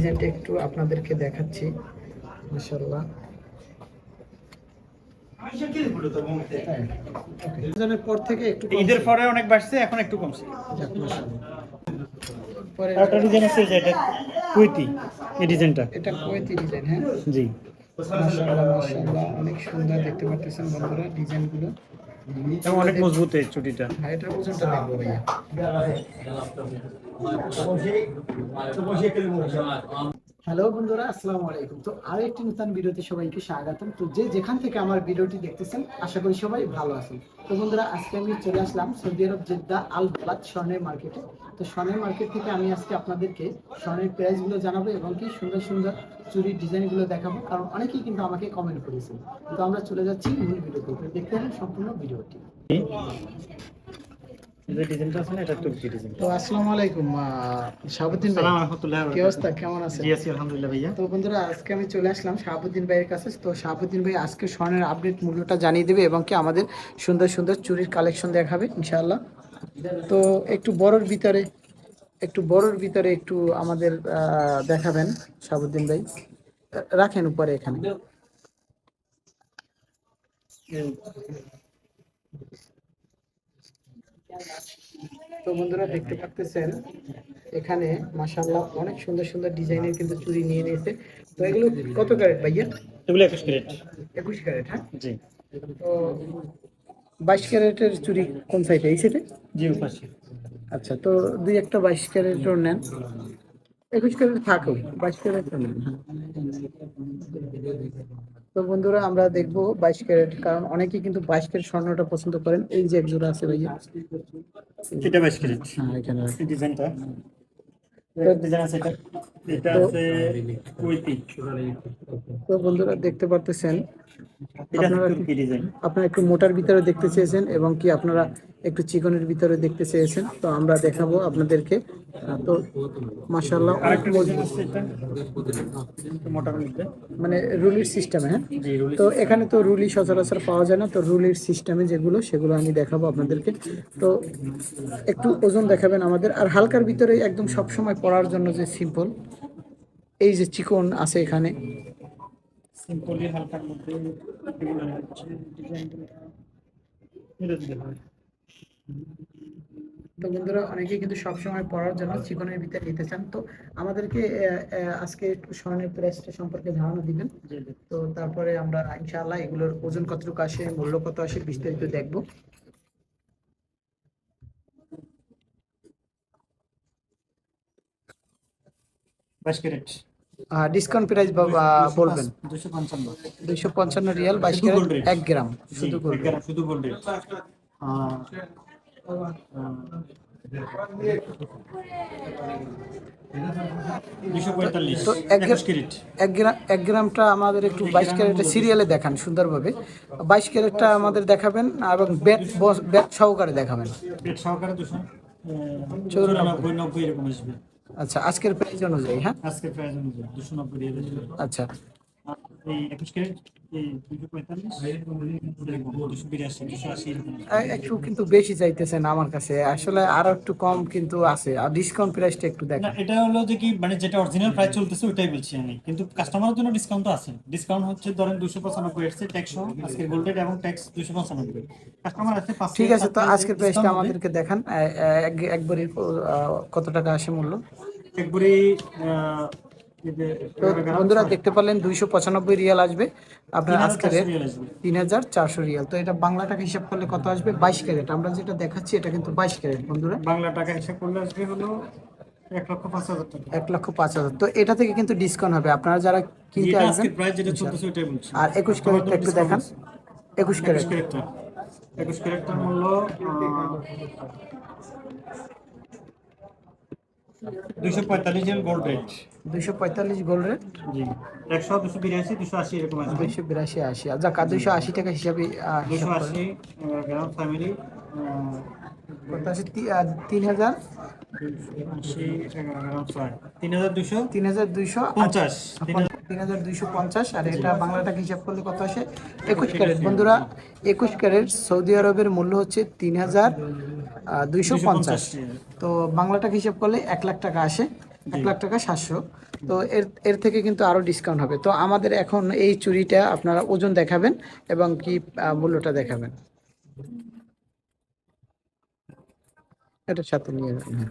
ডিজাইনটা একটু আপনাদেরকে দেখাচ্ছি পর থেকে একটু ঈদের পরে অনেক বাড়ছে এখন একটু কমছে। যাক, একটা ডিজাইন আছে এটা কুইতি এই ডিজাইনটা। এটা কোয়েতি ডিজাইন হ্যাঁ? জি। মাশাআল্লাহ মাশাআল্লাহ অনেক সুন্দর দেখতে পাচ্ছেন বন্ধুরা ডিজাইনগুলো। অনেক মজবুত এই চুটিটা। এটা এটার ওজনটা দেখব ভাইয়া। হ্যালো বন্ধুরা, আসসালামু আলাইকুম। তো আরও একটি নতুন ভিডিওতে সবাইকে স্বাগতম। তো যে যেখান থেকে আমার ভিডিওটি দেখতেছেন, আশা করি সবাই ভালো আছেন। তো বন্ধুরা, আজকে আমি চলে আসলাম সৌদি আরব জেদ্দা আল বালাদ স্বর্ণের মার্কেটে তো স্বর্ণের মার্কেট থেকে আমি আজকে আপনাদেরকে স্বর্ণের প্রাইসগুলো জানাব এবং কি সুন্দর সুন্দর চুরির ডিজাইনগুলো দেখাবো। কারণ অনেকেই কিন্তু আমাকে কমেন্ট করেছেন। তো আমরা চলে যাচ্ছি মূল ভিডিওতে। দেখতে পারেন সম্পূর্ণ ভিডিওটি। যে ডিজাইনটা আছে না এটা তুর্কি ডিজাইন। তো আসসালামু আলাইকুম শাহাবুদ্দিন ভাই। রাহমাতুল্লাহ কি অবস্থা? কেমন আছেন? জি আছি আলহামদুলিল্লাহ ভাইয়া। তো বন্ধুরা আজকে আমি চলে আসলাম শাহাবুদ্দিন ভাইয়ের কাছে। তো শাহাবুদ্দিন ভাই আজকে স্বর্ণের আপডেট মূল্যটা জানিয়ে দেবে এবং কি আমাদের সুন্দর সুন্দর চুরির কালেকশন দেখাবে ইনশাআল্লাহ। তো একটু বড়র ভিতরে একটু বড়র ভিতরে একটু আমাদের দেখাবেন শাহাবুদ্দিন ভাই। রাখেন উপরে এখানে। তো বন্ধুরা দেখতে পাচ্ছেন এখানে মাশাআল্লাহ অনেক সুন্দর সুন্দর ডিজাইনের কিন্তু চুড়ি নিয়ে নিয়েছে। তো এগুলো কত ক্যারেট ভাইয়া? এগুলো একুশ ক্যারেট। একুশ ক্যারেট হ্যাঁ? জি। তো বাইশ ক্যারেটের চুড়ি কোন সাইডে এই সাইডে জি উপাসী আচ্ছা তো দুই একটা বাইশ ক্যারেটের নেন। একুশ ক্যারেট থাকুক বাইশ ক্যারেটের নেন হ্যাঁ। তো বন্ধুরা আমরা দেখব বাইশ ক্যারেট কারণ অনেকেই কিন্তু বাইশ ক্যারেট স্বর্ণটা পছন্দ করেন। এই যে এক জোড়া আছে ভাইয়া। এটা বাইশ ক্যারেট হ্যাঁ এখানে ডিজাইনটা? তো- বন্ধুরা দেখতে পারতেছেন। আপনারা একটু মোটার ভিতরে দেখতে চেয়েছেন এবং কি আপনারা একটু চিকনের ভিতরে দেখতে চেয়েছেন তো আমরা দেখাবো আপনাদেরকে। তো মধ্যে মানে রুলির সিস্টেমে হ্যাঁ? তো এখানে তো রুলি সচরাচর পাওয়া যায় না তো রুলির সিস্টেমে যেগুলো সেগুলো আমি দেখাবো আপনাদেরকে। তো একটু ওজন দেখাবেন আমাদের আর হালকার ভিতরে একদম সব সময় পড়ার জন্য যে সিম্পল এই যে চিকন আছে এখানে। সিম্পলি হালকার মধ্যে তো বন্ধুরা অনেকেই কিন্তু সবসময় পড়ার জন্য চিকনের ভিতরে নিতে চান। তো আমাদেরকে আজকে একটু স্বর্ণের প্রাইসটা সম্পর্কে ধারণা দিবেন। তো তারপরে আমরা ইনশাআল্লাহ এগুলোর ওজন কতটুকু আসে মূল্য কত আসে বিস্তারিত দেখব। ডিসকাউন্ট প্রাইস বলবেন? দুশো পঞ্চান্ন দুইশো পঞ্চান্ন রিয়াল বাইশ। এক গ্রাম শুধু গ্রাম শুধু গোল্ড তো এক ক্যারেট। গ্রাম এক গ্রামটা আমাদের একটু বাইশ ক্যারেটের সিরিয়ালে দেখান সুন্দরভাবে। বাইশ ক্যারেটটা আমাদের দেখাবেন এবং ব্যাট ব্যাট সহকারে দেখাবেন। আচ্ছা আজকের প্রাইস অনুযায়ী হ্যাঁ? প্রাইস অনুযায়ী আচ্ছা এই একুশ ক্যারেট এই দুশো পঁয়তাল্লিশ এরকম, দুশো বিরাশি দুশো আশি এরকম আসবে। এ- একটু কিন্তু বেশি চাইতেছেন আমার কাছে আসলে আরও একটু কম কিন্তু আছে আর ডিসকাউন্ট প্রাইসটা একটু না দেখেন এটা হলো যে কি মানে যেটা অরিজিনাল প্রাইস চলতেছে ওইটাই বলছি আমি। কিন্তু কাস্টমারের জন্য ডিসকাউন্ট তো আছে। ডিসকাউন্ট হচ্ছে ধরেন দুশো পঁচানব্বই এসছে ট্যাক্স সহ আজকের গোল্ডেড এবং ট্যাক্স দুশো পঁচানব্বই। কাস্টমার আছে পাঁচ ঠিক আছে তো আজকের প্রাইসটা আমাদেরকে দেখান। এ- এ- এক একবারই আহ, কত টাকা আসে মূল্য? একবারে আহ, এই যে তো বন্ধুরা দেখতে পারলেন দুইশো পঁচানব্বই রিয়াল আসবে। আপনার আজকের। তিন হাজার চারশো রিয়াল। তো এটা বাংলা টাকা হিসাব করলে কত আসবে? বাইশ ক্যারেট। আমরা যেটা দেখাচ্ছি এটা কিন্তু বাইশ ক্যারেট বন্ধুরা। বাংলা টাকা হিসাব করলে আসবে হলো এক লক্ষ পাঁচ হাজার তো এটা থেকে কিন্তু ডিসকাউন্ট হবে। আপনারা যারা কিনতে আসবেন আর একুশ ক্যারেটটা একটু দেখান। একুশ ক্যারেট। একুশ ক্যারেক্টার মূল্য দুইশো পঁয়তাল্লিশ গোল্ড রেট দুইশো পঁয়তাল্লিশ গোল্ড রেট জি। একশো দুশো বিরাশি দুশো আশি এরকম আছে। দুইশো বিরাশি আশি। আর যাক দুইশো আশি টাকা হিসাবে আহ, দুশো হিসাব করেন। আশি গ্রাম ফ্যামিলি কত আছে? তি- আহ, তিন হাজার? আশি গ্রাম ছয় তিন হাজার দুইশো পঞ্চাশ আর এটা বাংলা টাকা হিসাব করলে কত আসে? একুশ ক্যারেট। বন্ধুরা একুশ ক্যারেট সৌদি আরবের মূল্য হচ্ছে তিন হাজার দুইশো পঞ্চাশ। তো বাংলা টাকা হিসাব করলে এক লাখ টাকা আসে এক লাখ টাকা সাতশো। তো এর এর থেকে কিন্তু আরও ডিসকাউন্ট হবে। তো আমাদের এখন এই চুড়িটা আপনারা ওজন দেখাবেন এবং কি মূল্যটা দেখাবেন। এটা সাথে নিয়ে যাবেন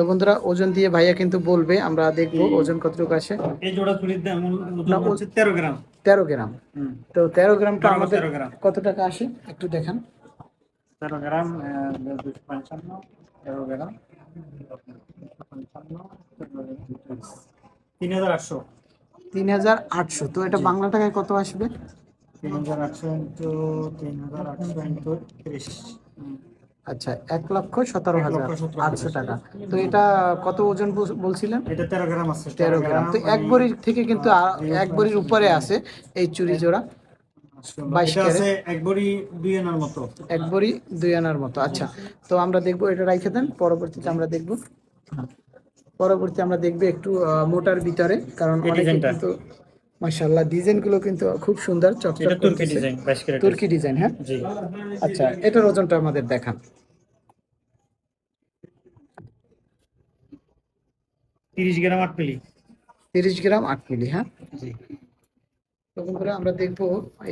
তো বন্ধুরা ওজন দিয়ে ভাইয়া কিন্তু বলবে আমরা দেখব ওজন কতটুকু আসে তেরো গ্রাম। 13 গ্রাম। তো 13 গ্রামটা কত টাকা আসে? একটু দেখান। 13 গ্রাম তেরো গ্রাম। তিন হাজার আটশো। তিন হাজার আটশো। তো এটা বাংলা টাকায় কত আসবে? 3800 3800 30 আচ্ছা এক লক্ষ সতেরো হাজার আটশো টাকা। তো এটা কত ওজন বলছিলেন? এটা তেরো গ্রাম আছে তেরো গ্রাম। তো এক বড়ির থেকে কিন্তু এক বড়ির উপরে আছে এই চুরি জোড়া। এক বড়ি দুই আনার মতো। এক বড়ি দুই আনার মতো। আচ্ছা তো আমরা দেখব এটা রাইখে দেন। পরবর্তীতে আমরা দেখব। পরবর্তী আমরা দেখব একটু মোটার ভিতরে কারণ এই অনেকে কিন্তু মাশাআল্লাহ ডিজাইনগুলো কিন্তু খুব সুন্দর চকচক তুর্কি ডিজাইন হ্যাঁ? আচ্ছা এটার ওজনটা আমাদের দেখান। তিরিশ গ্রাম আট মিলি তিরিশ গ্রাম আট মিলি হ্যাঁ? জি। তো বন্ধুরা আমরা দেখব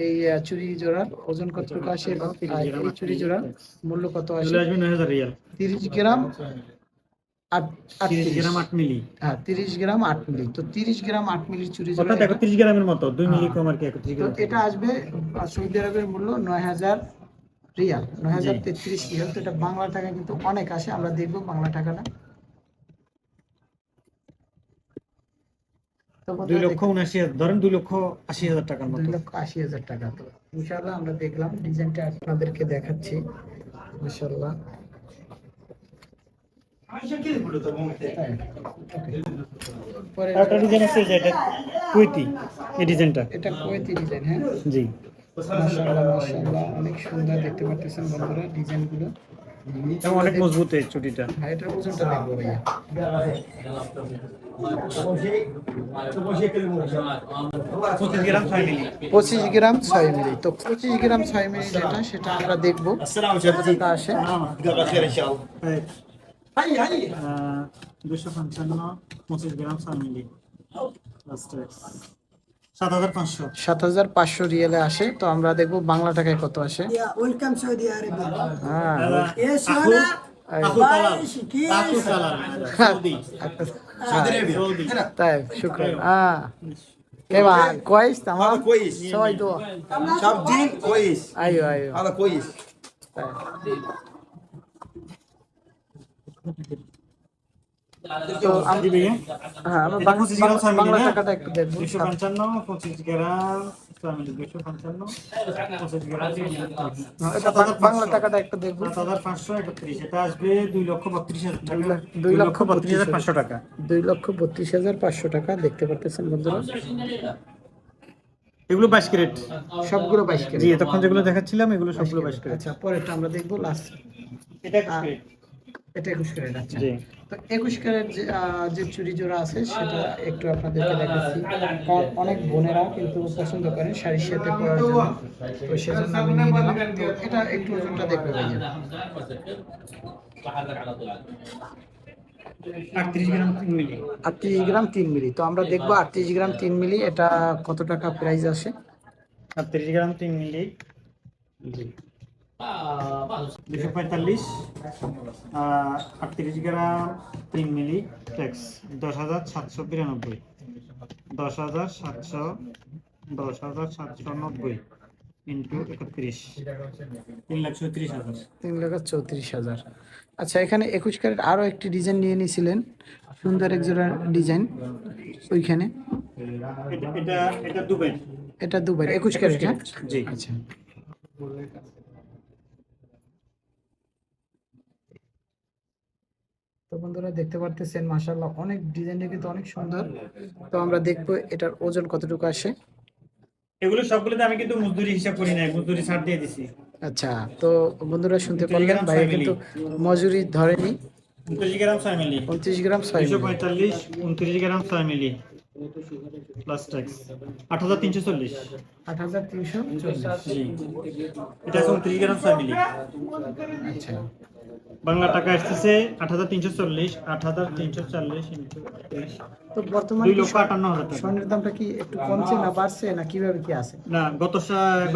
এই আহ, চুরি জোড়ার ওজন কতটুকু আসে এবং আহ, এই চুরি জোড়ার মূল্য কত আসে। চলে আসবে নয় হাজার রিয়াল। তিরিশ গ্রাম আট তিরিশ আটত্রিশ গ্রাম আট মিলি। হ্যাঁ তিরিশ গ্রাম আট মিলি। তো তিরিশ গ্রাম আট মিলির চুরি জোড়া অর্থাৎ একত্রিশ গ্রামের মতো দুই মিলি কম আর কি একত্রিশ তো গ্রাম। এটা আসবে আহ, সৌদি আরবের মূল্য নয় হাজার রিয়াল। নয় হাজার তেত্রিশ রিয়াল। তো এটা বাংলা টাকা কিন্তু অনেক আসে আমরা দেখব বাংলা টাকাটা। তো দুই লক্ষ উনআশি হাজার ধরেন দুই লক্ষ আশি হাজার টাকার দুই লক্ষ আশি হাজার টাকা তো। ইনশাআল্লাহ আমরা দেখলাম ডিজাইনটা আপনাদেরকে দেখাচ্ছি মাশাআল্লাহ। okay. পরে একটা ডিজাইন আছে যে এটা এই ডিজাইনটা এটা কোয়েতি ডিজাইন হ্যাঁ? জি। অনেক সুন্দর দেখতে পাচ্ছেন বন্ধুরা ডিজাইনগুলো। অনেক মজবুত এই চুটিটা। হ্যাঁ ওজনটা দেখব ভাইয়া। পঁচিশ গ্রাম ছয় মিলি। তো পঁচিশ গ্রাম ছয় মিলি যেটা সেটা আমরা দেখব। কতটা আসে? দুশো পঞ্চান্ন পঁচিশ গ্রাম ছয় মিলি। সাত হাজার পাঁচশো সাত হাজার পাঁচশো রিয়েলে আসে তো আমরা দেখবো বাংলা টাকায় কত আসে Yeah, welcome Saudi Arabia. হ্যাঁ Yes, আকু Shona. আকু Talal Yes, আকু yes. Talal Saudi Saudi طيب شكرا اه كيف حالك كويس تمام هذا كويس سوي دوا شاب دين كويس ايوه ايوه هذا كويس طيب. তো হ্যাঁ আমরা এটা বাং- 25 গ্রাম ছয় মিলি বাংলা টাকাটা একটু দেখব দুশো পঞ্চান্ন পঁচিশ গ্রাম হ্যাঁ, বাংলা টাকাটা একটু দেখব পাঁচশো একত্রিশ এটা আসবে দুই লক্ষ বত্রিশ হাজার দুই লাখ- দুই লক্ষ বত্রিশ হাজার পাঁচশো টাকা। দুই লক্ষ বত্রিশ হাজার পাঁচশো টাকা দেখতে পারতেছেন বন্ধুরা? এগুলো বাইশ ক্যারেট। সবগুলো বাইশ জি এতক্ষণ যেগুলো দেখাচ্ছিলাম এগুলো সবগুলো বাইশ ক্যারেট। আচ্ছা পরেরটা আমরা দেখব লাস্ট এটা ক্যারেট। এটা একুশ ক্যারেট আচ্ছা। তো একুশ ক্যারেট যে আহ, যে চুরি জোড়া আছে সেটা একটু আপনাদেরকে দেখাচ্ছি। কারণ অনেক বোনেরা কিন্তু পছন্দ করেন শাড়ির সাথে পরার জন্য। তো সেজন্য আমি নিয়ে এটা একটু ওজনটা দেখবে ভাইয়া। আটত্রিশ গ্রাম তিন মিলি। আটত্রিশ গ্রাম তিন মিলি। তো আমরা দেখব আটত্রিশ গ্রাম তিন মিলি এটা কত টাকা প্রাইস আসে? আটত্রিশ গ্রাম তিন মিলি। দুশো পঁয়তাল্লিশ আটত্রিশ গ্রাম তিন মিলি ট্যাক্স দশ হাজার সাতশো বিরানব্বই দশ হাজার সাতশো দশ হাজার সাতশো নব্বই ইন্টু একত্রিশ তিন লাখ চৌত্রিশ হাজার। তিন লাখ চৌত্রিশ হাজার। আচ্ছা এখানে একুশ ক্যারেট আরও একটি ডিজাইন নিয়ে নিয়েছিলেন সুন্দর এক জোড়া ডিজাইন ওইখানে। এটা এটা এটা দুবাই। এটা দুবার একুশ ক্যারেট হ্যাঁ? জি। আচ্ছা। তো বন্ধুরা দেখতে পারতেছেন মাশাআল্লাহ অনেক ডিজাইনটা কিন্তু অনেক সুন্দর। তো আমরা দেখব এটার ওজন কতটুকু আসে। এগুলো সবগুলোতে আমি কিন্তু মজদুরি হিসাব করি নাই মজদুরি ছাড় দিয়ে দিছি। আচ্ছা তো বন্ধুরা শুনতে পারলেন ভাই কিন্তু মজুরি ধরেনি। উনত্রিশ গ্রাম ছয় মিলি। উনত্রিশ গ্রাম ছয় দুশো মিলি। পঁয়তাল্লিশ উনত্রিশ গ্রাম ছয় মিলি। প্লাস ট্যাক্স আট হাজার তিনশো চল্লিশ। আট হাজার তিনশো চল্লিশ। এটা উনত্রিশ গ্রাম ছয় মিলি। আচ্ছা। বাংলা টাকা আসতেছে আট হাজার তিনশো চল্লিশ আট হাজার তিনশো চল্লিশ তো বর্তমানে স্বর্ণের দামটা কি একটু কমছে না বাড়ছে না কীভাবে কি আছে? না গত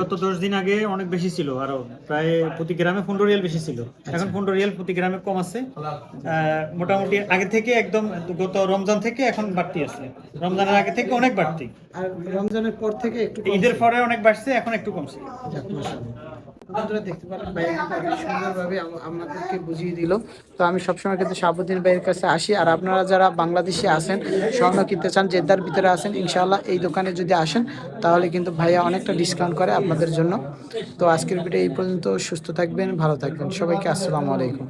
গত দশ দিন আগে অনেক বেশি ছিল আরও প্রায় প্রতি গ্রামে পনেরো রিয়াল বেশি ছিল। এখন পনেরো রিয়াল প্রতি গ্রামে কম আছে। মোটামুটি আগে থেকে একদম গত রমজান থেকে এখন বাড়তি আছে। রমজানের আগে থেকে অনেক বাড়তি। আর রমজানের পর থেকে একটু ঈদের পরে অনেক বাড়ছে এখন একটু কমছে। বুঝিয়ে দিল। তো আমি সবসময় কিন্তু ভাইয়ের কাছে আসি। আর আপনারা যারা বাংলাদেশে আসেন স্বর্ণ কিনতে চান ভিতরে ইনশাআল্লাহ এই দোকানে যদি আসেন, তাহলে কিন্তু ভাইয়া অনেকটা ডিসকাউন্ট করে আপনাদের জন্য। তো আজকের ভিডিও এই পর্যন্ত, সুস্থ থাকবেন, ভালো থাকবেন। সবাইকে আসসালাম আলাইকুম।